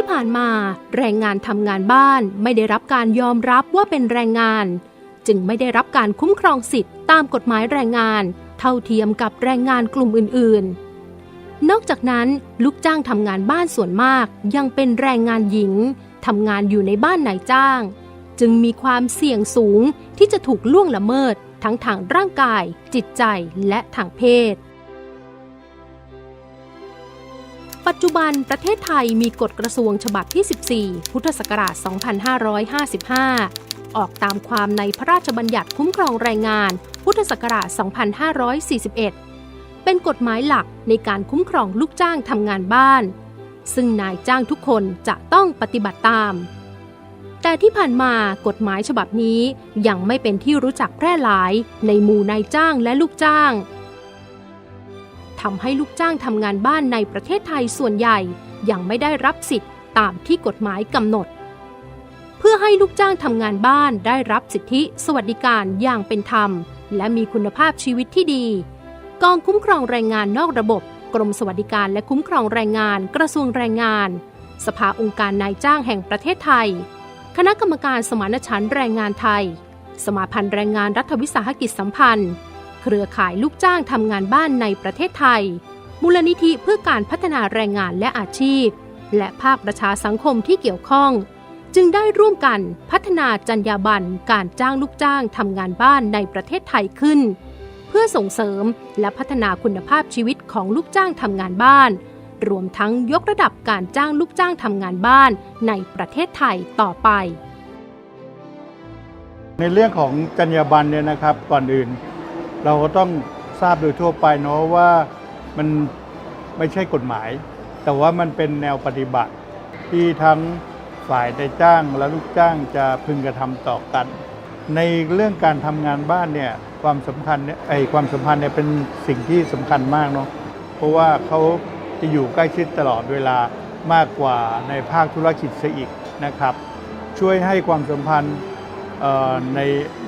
ที่ผ่านมา แรงงานทำงานบ้านไม่ได้รับการยอมรับว่าเป็นแรงงาน จึงไม่ได้รับการคุ้มครองสิทธิ์ตามกฎหมายแรงงาน เท่าเทียมกับแรงงานกลุ่มอื่น ๆ นอกจากนั้นลูกจ้างทำงานบ้านส่วนมากยังเป็นแรงงานหญิงทำงานอยู่ในบ้านนายจ้าง จึงมีความเสี่ยงสูงที่จะถูกล่วงละเมิดทั้งทางร่างกาย จิตใจและทางเพศ ปัจจุบันประเทศไทยมีกฎกระทรวงฉบับที่ 14 พุทธศักราช 2555 ออกตามความในพระราชบัญญัติคุ้มครองแรงงาน พุทธศักราช 2541 เป็นกฎหมายหลักในการคุ้มครองลูกจ้างทำงานบ้าน ซึ่งนายจ้างทุกคนจะต้องปฏิบัติตาม แต่ที่ผ่านมากฎหมายฉบับนี้ยังไม่เป็นที่รู้จักแพร่หลายในหมู่นายจ้างและลูกจ้าง ทำให้ลูกจ้างทำงานบ้านในประเทศไทยส่วนใหญ่ ยังไม่ได้รับสิทธิ์ตามที่กฎหมายกำหนด เพื่อให้ลูกจ้างทำงานบ้านได้รับสิทธิสวัสดิการอย่างเป็นธรรม และมีคุณภาพชีวิตที่ดี กองคุ้มครองแรงงานนอกระบบ กรมสวัสดิการและคุ้มครองแรงงาน กระทรวงแรงงาน สภาองค์การนายจ้างแห่งประเทศไทย คณะกรรมการสมานฉันท์แรงงานไทย สมาพันธ์แรงงานรัฐวิสาหกิจสัมพันธ์ เครือข่ายลูกจ้างทำงานบ้านในประเทศไทย มูลนิธิเพื่อการพัฒนาแรงงานและอาชีพ และภาคประชาสังคมที่เกี่ยวข้อง จึงได้ร่วมกันพัฒนาจรรยาบรรณการจ้างลูกจ้างทำงานบ้านในประเทศไทยขึ้น เพื่อส่งเสริมและพัฒนาคุณภาพชีวิตของลูกจ้างทำงานบ้าน รวมทั้งยกระดับการจ้างลูกจ้างทำงานบ้านในประเทศไทยต่อไปในเรื่องของจรรยาบรรณเนี่ยนะครับก่อนอื่น เราก็ต้องทราบโดยทั่วไปเนาะว่ามันไม่ใช่กฎหมาย แต่ว่ามันเป็นแนวปฏิบัติ ที่ทั้งฝ่ายนายจ้างและลูกจ้างจะพึงกระทำต่อกัน ในเรื่องการทำงานบ้านเนี่ยความสำคัญเนี่ยไอความสัมพันธ์เนี่ยเป็นสิ่งที่สำคัญมากเนาะเพราะว่าเขาจะอยู่ใกล้ชิดตลอดเวลามากกว่าในภาคธุรกิจซะอีกนะครับ ช่วยให้ความสัมพันธ์ใน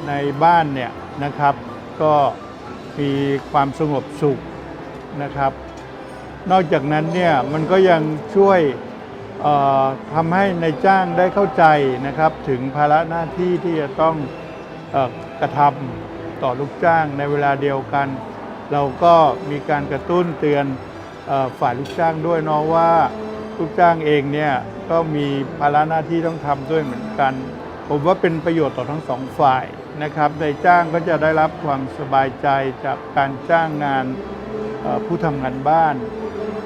ในบ้านเนี่ยนะครับ ก็ มีความสงบสุขนะครับ นอกจากนั้นเนี่ยมันก็ยังช่วยทำให้ในจ้างได้เข้าใจนะครับ ถึงภาระหน้าที่ที่จะต้องอกระทำต่อลูกจ้างในเวลาเดียวกัน เราก็มีการกระตุ้นเตือนฝ่ายลูกจ้างด้วยเนาะว่าลูกจ้างเองเนี่ยก็มีภาระหน้าที่ต้องทำด้วยเหมือนกัน ผมว่าเป็นประโยชน์ต่อทั้งสองฝ่าย นะครับนายจ้างก็จะได้รับความสบายใจจากการจ้างงานผู้ทำงานบ้าน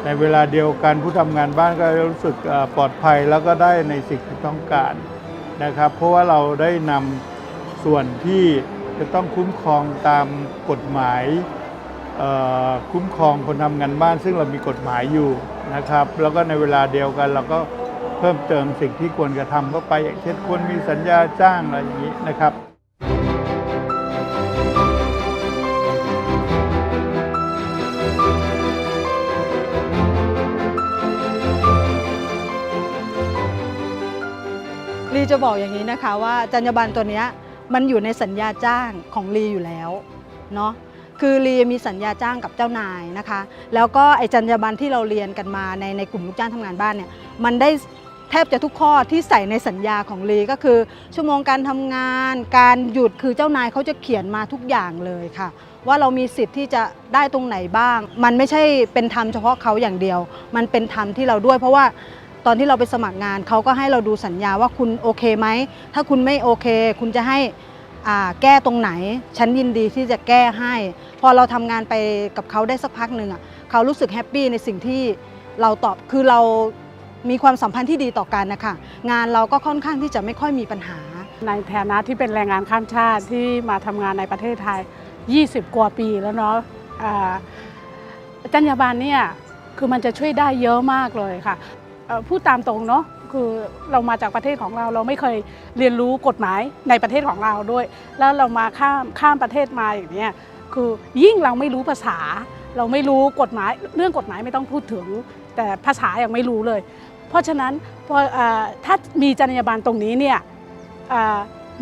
ในเวลาเดียวกันผู้ทำงานบ้านก็รู้สึกปลอดภัยแล้วก็ได้ในสิ่งที่ต้องการนะครับ เพราะว่าเราได้นำส่วนที่จะต้องคุ้มครองตามกฎหมายคุ้มครองคนทำงานบ้าน ซึ่งเรามีกฎหมายอยู่นะครับ แล้วก็ในเวลาเดียวกันเราก็เพิ่มเติมสิ่งที่ควรกระทำเข้าไป อย่างเช่นควรมีสัญญาจ้างอะไรอย่างนี้นะครับ จะบอกอย่างนี้นะคะว่าจรรยาบรรณตัวนี้มันอยู่ในสัญญาจ้างของลีอยู่แล้วเนาะคือลีมีสัญญาจ้างกับเจ้านายนะคะ แล้วก็ไอ้จรรยาบรรณที่เราเรียนกันมาในในกลุ่มลูกจ้างทำงานบ้านเนี่ย มันได้แทบจะทุกข้อที่ใส่ในสัญญาของลีก็คือ ชั่วโมงการทำงาน การหยุดคือเจ้านายเขาจะเขียนมาทุกอย่างเลยค่ะ ว่าเรามีสิทธิ์ที่จะได้ตรงไหนบ้าง มันไม่ใช่เป็นธรรมเฉพาะเขาอย่างเดียว มันเป็นธรรมที่เราด้วยเพราะว่า ตอนที่เราไปสมัครงานเขาก็ให้เราดูสัญญาว่าคุณโอเคไหม ถ้าคุณไม่โอเค คุณจะให้แก้ตรงไหน ฉันยินดีที่จะแก้ให้ พอเราทำงานไปกับเขาได้สักพักหนึ่งอะเขารู้สึกแฮปปี้ในสิ่งที่เราตอบคือเรามีความสัมพันธ์ที่ดีต่อกันนะคะงานเราก็ค่อนข้างที่จะไม่ค่อยมีปัญหา ในฐานะที่เป็นแรงงานข้ามชาติที่มาทำงานในประเทศไทย 20 กว่าปีแล้วเนาะจรรยาบรรณเนี่ยคือมันจะช่วยได้เยอะมากเลยค่ะ พูดตามตรงเนาะคือเรามาจากประเทศของเราเราไม่เคยเรียนรู้กฎหมายในประเทศของเราด้วย แล้วเรามาข้ามข้ามประเทศมาอย่างเนี้ยคือยิ่งเราไม่รู้ภาษา เราไม่รู้กฎหมายเรื่องกฎหมายไม่ต้องพูดถึง แต่ภาษายังไม่รู้เลย เพราะฉะนั้นพอถ้ามีจรรยาบรรณตรงนี้เนี่ย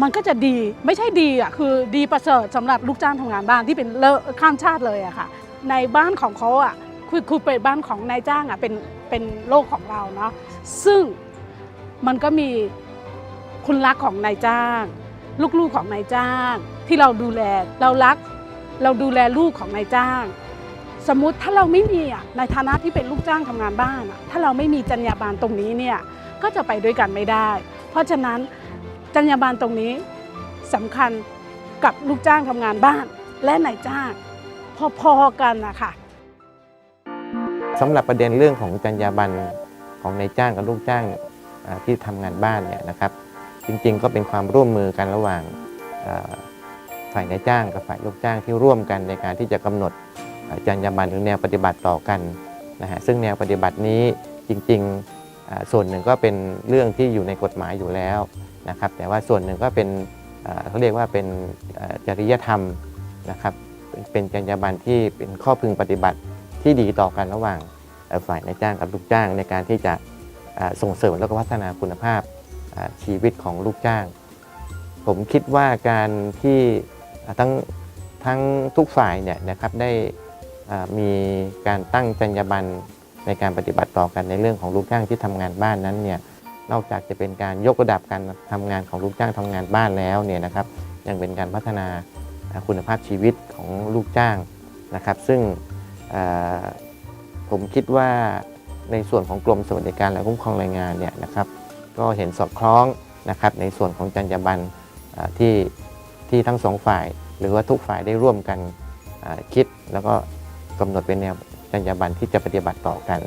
มันก็จะดีไม่ใช่ดีอะคือดีประเสริฐสำหรับลูกจ้างทำงานบ้านที่เป็นเลข้ามชาติเลยอะค่ะในบ้านของเขาอะคือคือเป็นบ้านของนายจ้างอะเป็น เป็นโลกของเราเนาะซึ่งมันก็มีคุณรักของนายจ้าง ลูกๆของนายจ้าง ที่เราดูแลเรารัก เราดูแลลูกของนายจ้าง สมมุติถ้าเราไม่มีอะในฐานะที่เป็นลูกจ้างทำงานบ้านอะถ้าเราไม่มีจรรยาบรรณตรงนี้เนี่ยก็จะไปด้วยกันไม่ได้ เพราะฉะนั้นจรรยาบรรณตรงนี้สำคัญกับลูกจ้างทำงานบ้านและนายจ้างพอๆกันนะคะ สำหรับประเด็นเรื่องของจรรยาบรรณของนายจ้างกับลูกจ้างที่ทำงานบ้านเนี่ยนะครับ จริงๆ ก็เป็นความร่วมมือกันระหว่างฝ่ายนายจ้างกับฝ่ายลูกจ้างที่ร่วมกันในการที่จะกำหนดจรรยาบรรณหรือแนวปฏิบัติต่อกันนะฮะซึ่งแนวปฏิบัตินี้จริงๆส่วนหนึ่งก็เป็นเรื่องที่อยู่ในกฎหมายอยู่แล้วนะครับ แต่ว่าส่วนหนึ่งก็เป็นเขาเรียกว่าเป็นจริยธรรมนะครับ เป็นเป็นจรรยาบรรณที่เป็นข้อพึงปฏิบัติ ที่ดีต่อกันระหว่างฝ่ายนายจ้างกับลูกจ้างในการที่จะส่งเสริมแล้วก็พัฒนาคุณภาพชีวิตของลูกจ้าง ผมคิดว่าการที่ทั้งทั้งทุกฝ่ายเนี่ยนะครับได้มีการตั้งจรรยาบรรณในการปฏิบัติต่อกันในเรื่องของลูกจ้างที่ทำงานบ้านนั้นเนี่ยนอกจากจะเป็นการยกระดับการทำงานของลูกจ้างทำงานบ้านแล้วเนี่ยนะครับยังเป็นการพัฒนาคุณภาพชีวิตของลูกจ้างนะครับ ซึ่ง ผมคิดว่าในส่วนของกรมสวัสดิการและคุ้มครองแรงงานเนี่ยนะครับก็เห็นสอดคล้องนะครับในส่วนของจรรยาบรรณที่ที่ทั้งสองฝ่าย หรือว่าทุกฝ่ายได้ร่วมกันคิด แล้วก็กำหนดเป็นแนวจรรยาบรรณที่จะปฏิบัติต่อกัน